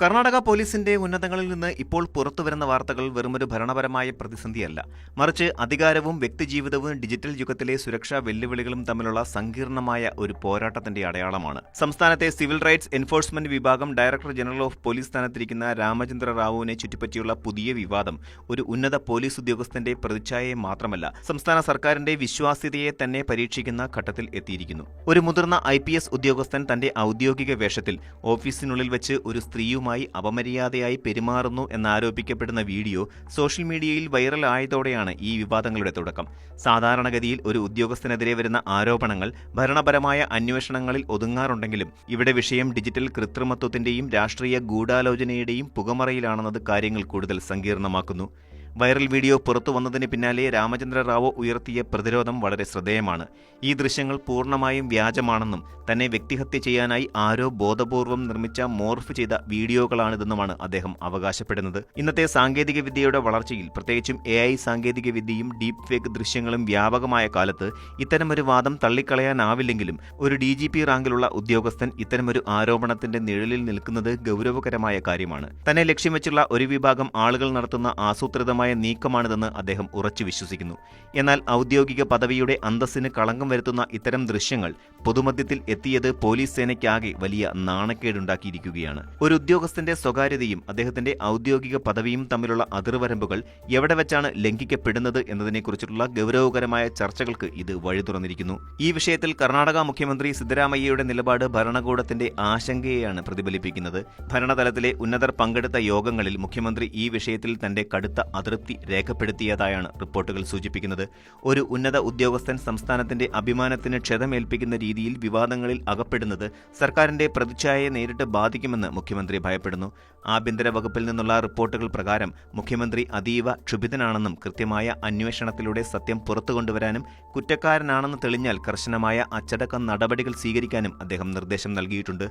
കർണാടക പോലീസിന്റെ ഉന്നതങ്ങളിൽ നിന്ന് ഇപ്പോൾ പുറത്തുവരുന്ന വാർത്തകൾ വെറുമൊരു ഭരണപരമായ പ്രതിസന്ധിയല്ല. മറിച്ച് അധികാരവും വ്യക്തിജീവിതവും ഡിജിറ്റൽ യുഗത്തിലെ സുരക്ഷാ വെല്ലുവിളികളും തമ്മിലുള്ള സങ്കീർണമായ ഒരു പോരാട്ടത്തിന്റെ അടയാളമാണ്. സംസ്ഥാനത്തെ സിവിൽ റൈറ്റ്സ് എൻഫോഴ്സ്മെന്റ് വിഭാഗം ഡയറക്ടർ ജനറൽ ഓഫ് പോലീസ് സ്ഥാനത്തിരിക്കുന്ന രാമചന്ദ്ര റാവുവിനെ ചുറ്റിപ്പറ്റിയുള്ള പുതിയ വിവാദം ഒരു ഉന്നത പോലീസ് ഉദ്യോഗസ്ഥന്റെ പ്രതിച്ഛായയെ മാത്രമല്ല സംസ്ഥാന സർക്കാരിന്റെ വിശ്വാസ്യതയെ തന്നെ പരീക്ഷിക്കുന്ന ഘട്ടത്തിൽ എത്തിയിരിക്കുന്നു. ഒരു മുതിർന്ന ഐ ഉദ്യോഗസ്ഥൻ തന്റെ ഔദ്യോഗിക വേഷത്തിൽ ഓഫീസിനുള്ളിൽ വെച്ച് ഒരു സ്ത്രീയുമായി അപമര്യാദയായി പെരുമാറുന്നു എന്നാരോപിക്കപ്പെടുന്ന വീഡിയോ സോഷ്യൽ മീഡിയയിൽ വൈറലായതോടെയാണ് ഈ വിവാദങ്ങളുടെ തുടക്കം. സാധാരണഗതിയിൽ ഒരു ഉദ്യോഗസ്ഥനെതിരെ വരുന്ന ആരോപണങ്ങൾ ഭരണപരമായ അന്വേഷണങ്ങളിൽ ഒതുങ്ങാറുണ്ടെങ്കിലും ഇവിടെ വിഷയം ഡിജിറ്റൽ കൃത്രിമത്വത്തിന്റെയും രാഷ്ട്രീയ ഗൂഢാലോചനയുടെയും പുകമറയിലാണെന്നത് കാര്യങ്ങൾ കൂടുതൽ സങ്കീർണമാക്കുന്നു. വൈറൽ വീഡിയോ പുറത്തു വന്നതിന് പിന്നാലെ രാമചന്ദ്ര റാവു ഉയർത്തിയ പ്രതിരോധം വളരെ ശ്രദ്ധേയമാണ്. ഈ ദൃശ്യങ്ങൾ പൂർണമായും വ്യാജമാണെന്നും തന്നെ വ്യക്തിഹത്യ ചെയ്യാനായി ആരോ ബോധപൂർവം നിർമ്മിച്ച മോർഫ് ചെയ്ത വീഡിയോകളാണിതെന്നുമാണ് അദ്ദേഹം അവകാശപ്പെടുന്നത്. ഇന്നത്തെ സാങ്കേതിക വിദ്യയുടെ വളർച്ചയിൽ പ്രത്യേകിച്ചും എ ഐ സാങ്കേതിക വിദ്യയും ഡീപ് ഫേക്ക് ദൃശ്യങ്ങളും വ്യാപകമായ കാലത്ത് ഇത്തരമൊരു വാദം തള്ളിക്കളയാനാവില്ലെങ്കിലും ഒരു ഡി ജി പി റാങ്കിലുള്ള ഉദ്യോഗസ്ഥൻ ഇത്തരമൊരു ആരോപണത്തിന്റെ നിഴലിൽ നിൽക്കുന്നത് ഗൗരവകരമായ കാര്യമാണ്. തന്നെ ലക്ഷ്യം വെച്ചുള്ള ഒരു വിഭാഗം ആളുകൾ നടത്തുന്ന ആസൂത്രിതമായ നീക്കമാണിതെന്ന് അദ്ദേഹം ഉറച്ചു വിശ്വസിക്കുന്നു. എന്നാൽ ഔദ്യോഗിക പദവിയുടെ അന്തസ്സിന് കളങ്കം വരുത്തുന്ന ഇത്തരം ദൃശ്യങ്ങൾ പൊതുമധ്യത്തിൽ എത്തിയത് പോലീസ് സേനയ്ക്കാകെ വലിയ നാണക്കേടുണ്ടാക്കിയിരിക്കുകയാണ്. ഒരു ഉദ്യോഗസ്ഥന്റെ സ്വകാര്യതയും അദ്ദേഹത്തിന്റെ ഔദ്യോഗിക പദവിയും തമ്മിലുള്ള അതിർവരമ്പുകൾ എവിടെ വെച്ചാണ് ലംഘിക്കപ്പെടുന്നത് എന്നതിനെക്കുറിച്ചുള്ള ഗൗരവകരമായ ചർച്ചകൾക്ക് ഇത് വഴി തുറന്നിരിക്കുന്നു. ഈ വിഷയത്തിൽ കർണാടക മുഖ്യമന്ത്രി സിദ്ധരാമയ്യയുടെ നിലപാട് ഭരണകൂടത്തിന്റെ ആശങ്കയെയാണ് പ്രതിഫലിപ്പിക്കുന്നത്. ഭരണതലത്തിലെ ഉന്നതർ പങ്കെടുത്ത യോഗങ്ങളിൽ മുഖ്യമന്ത്രി ഈ വിഷയത്തിൽ തന്റെ കടുത്ത അതൃപ്തി രേഖപ്പെടുത്തിയതായാണ് റിപ്പോർട്ടുകൾ സൂചിപ്പിക്കുന്നത്. ഒരു ഉന്നത ഉദ്യോഗസ്ഥൻ സംസ്ഥാനത്തിന്റെ അഭിമാനത്തിന് ക്ഷതമേൽപ്പിക്കുന്ന രീതിയിൽ വിവാദങ്ങളിൽ അകപ്പെടുന്നത് സർക്കാരിന്റെ പ്രതിച്ഛായയെ നേരിട്ട് ബാധിക്കുമെന്ന് മുഖ്യമന്ത്രി ഭയപ്പെടുന്നു. ആഭ്യന്തര വകുപ്പിൽ നിന്നുള്ള റിപ്പോർട്ടുകൾ പ്രകാരം മുഖ്യമന്ത്രി അതീവ ക്ഷുഭിതനാണെന്നും കൃത്യമായ അന്വേഷണത്തിലൂടെ സത്യം പുറത്തുകൊണ്ടുവരാനും കുറ്റക്കാരനാണെന്ന് തെളിഞ്ഞാൽ കർശനമായ അച്ചടക്ക നടപടികൾ സ്വീകരിക്കാനും അദ്ദേഹം നിർദ്ദേശം നൽകിയിട്ടുണ്ട്.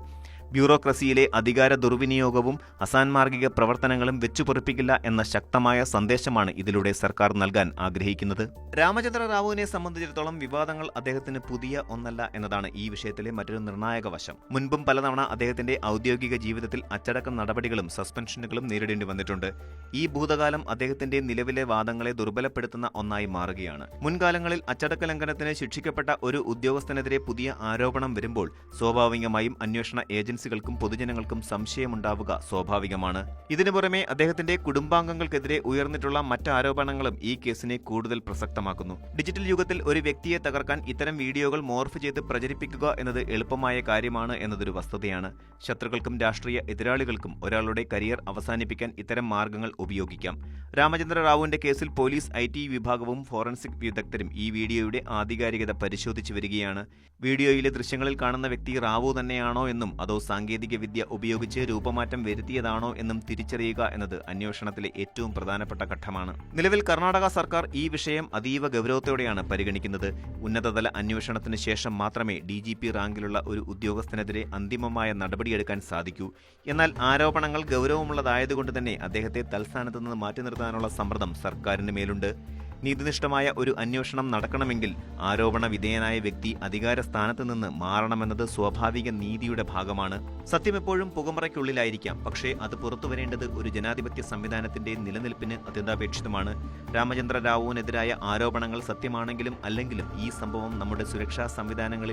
ബ്യൂറോക്രസിയിലെ അധികാര ദുർവിനിയോഗവും അസാൻമാർഗിക പ്രവർത്തനങ്ങളും വെച്ചുപൊറിപ്പിക്കില്ല എന്ന ശക്തമായ സന്ദേശമാണ് ഇതിലൂടെ സർക്കാർ നൽകാൻ ആഗ്രഹിക്കുന്നത്. രാമചന്ദ്ര റാവുവിനെ സംബന്ധിച്ചിടത്തോളം വിവാദങ്ങൾ അദ്ദേഹത്തിന് പുതിയ ഒന്നല്ല എന്നതാണ് ഈ വിഷയത്തിലെ മറ്റൊരു നിർണായക വശം. മുൻപും പലതവണ അദ്ദേഹത്തിന്റെ ഔദ്യോഗിക ജീവിതത്തിൽ അച്ചടക്ക നടപടികളും സസ്പെൻഷനുകളും നേരിടേണ്ടി വന്നിട്ടുണ്ട്. ഈ ഭൂതകാലം അദ്ദേഹത്തിന്റെ നിലവിലെ വാദങ്ങളെ ദുർബലപ്പെടുത്തുന്ന ഒന്നായി മാറുകയാണ്. മുൻകാലങ്ങളിൽ അച്ചടക്ക ലംഘനത്തിന് ശിക്ഷിക്കപ്പെട്ട ഒരു ഉദ്യോഗസ്ഥനെതിരെ പുതിയ ആരോപണം വരുമ്പോൾ സ്വാഭാവികമായും അന്വേഷണ ഏജൻസികൾക്കും പൊതുജനങ്ങൾക്കും സംശയമുണ്ടാവുക സ്വാഭാവികമാണ്. ഇതിനു പുറമെ അദ്ദേഹത്തിന്റെ കുടുംബാംഗങ്ങൾക്കെതിരെ ഉയർന്നിട്ടുള്ള മറ്റ് ആരോപണങ്ങളും ഈ കേസിനെ കൂടുതൽ പ്രസക്തമാക്കുന്നു. ഡിജിറ്റൽ യുഗത്തിൽ ഒരു വ്യക്തിയെ തകർക്കാൻ ഇത്തരം വീഡിയോകൾ മോർഫ് ചെയ്ത് പ്രചരിപ്പിക്കുക എന്നത് എളുപ്പമായ കാര്യമാണ് എന്നതൊരു വസ്തുതയാണ്. ശത്രുക്കൾക്കും രാഷ്ട്രീയ എതിരാളികൾക്കും ഒരാളുടെ കരിയർ അവസാനിപ്പിക്കാൻ ഇത്തരം മാർഗങ്ങൾ ഉപയോഗിക്കാം. രാമചന്ദ്ര റാവുവിന്റെ കേസിൽ പോലീസ് ഐ ടി വിഭാഗവും ഫോറൻസിക് വിദഗ്ധരും ഈ വീഡിയോയുടെ ആധികാരികത പരിശോധിച്ചു വരികയാണ്. വീഡിയോയിലെ ദൃശ്യങ്ങളിൽ കാണുന്ന വ്യക്തി റാവു തന്നെയാണോ എന്നും അതോ സാങ്കേതിക വിദ്യ ഉപയോഗിച്ച് രൂപമാറ്റം വരുത്തിയതാണോ എന്നും തിരിച്ചറിയുക എന്നത് അന്വേഷണത്തിലെ ഏറ്റവും പ്രധാനപ്പെട്ട ഘട്ടമാണ്. നിലവിൽ കർണാടക സർക്കാർ ഈ വിഷയം അതീവ ഗൗരവത്തോടെയാണ് പരിഗണിക്കുന്നത്. ഉന്നതതല അന്വേഷണത്തിന് ശേഷം മാത്രമേ ഡി ജി പി റാങ്കിലുള്ള ഒരു ഉദ്യോഗസ്ഥനെതിരെ അന്തിമമായ നടപടിയെടുക്കാൻ സാധിക്കൂ. എന്നാൽ ആരോപണങ്ങൾ ഗൗരവമുള്ളതായതുകൊണ്ട് തന്നെ അദ്ദേഹത്തെ തൽസ്ഥാനത്ത് നിന്ന് മാറ്റി നിർത്താനുള്ള സമ്മർദ്ദം സർക്കാരിന് മേലുണ്ട്. നീതിനിഷ്ഠമായ ഒരു അന്വേഷണം നടക്കണമെങ്കിൽ ആരോപണ വിധേയനായ വ്യക്തി അധികാര സ്ഥാനത്ത് നിന്ന് മാറണമെന്നത് സ്വാഭാവിക നീതിയുടെ ഭാഗമാണ്. സത്യം എപ്പോഴും പുകമറയ്ക്കുള്ളിലായിരിക്കാം. പക്ഷേ അത് പുറത്തുവരേണ്ടത് ഒരു ജനാധിപത്യ സംവിധാനത്തിന്റെ നിലനിൽപ്പിന് അത്യന്താപേക്ഷിതമാണ്. രാമചന്ദ്ര റാവുവിനെതിരായ ആരോപണങ്ങൾ സത്യമാണെങ്കിലും അല്ലെങ്കിലും ഈ സംഭവം നമ്മുടെ സുരക്ഷാ സംവിധാനങ്ങളിൽ